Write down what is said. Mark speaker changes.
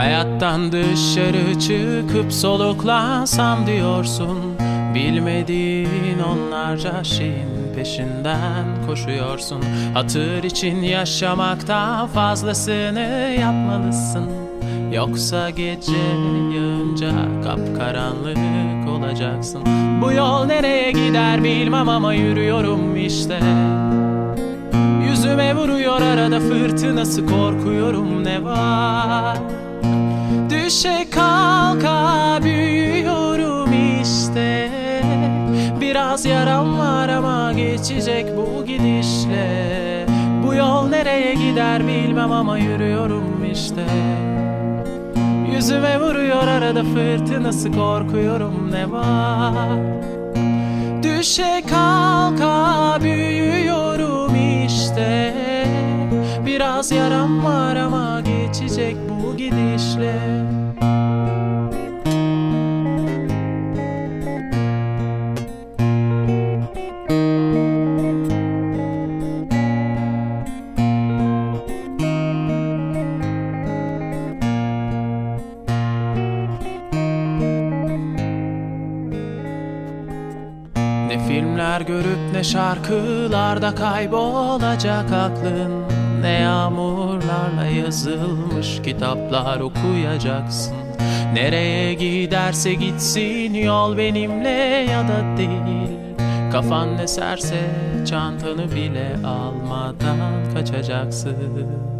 Speaker 1: Hayattan dışarı çıkıp soluklansam diyorsun. Bilmediğin onlarca şeyin peşinden koşuyorsun. Hatır için yaşamaktan fazlasını yapmalısın. Yoksa gece yağınca kapkaranlık olacaksın. Bu yol nereye gider bilmem ama yürüyorum işte. Yüzüme vuruyor arada fırtınası korkuyorum. Ne var Düşe kalka büyüyorum işte. Biraz yaram var ama geçecek bu gidişle. Bu yol nereye gider bilmem ama yürüyorum işte. Yüzüme vuruyor arada fırtınası korkuyorum ne var? Düşe kalka yaram var ama geçecek bu gidişle Ne filmler görüp ne şarkılarda kaybolacak aklın Ne yağmurlarla yazılmış kitaplar okuyacaksın. Nereye giderse gitsin yol benimle ya da değil. Kafan eserse çantanı bile almadan kaçacaksın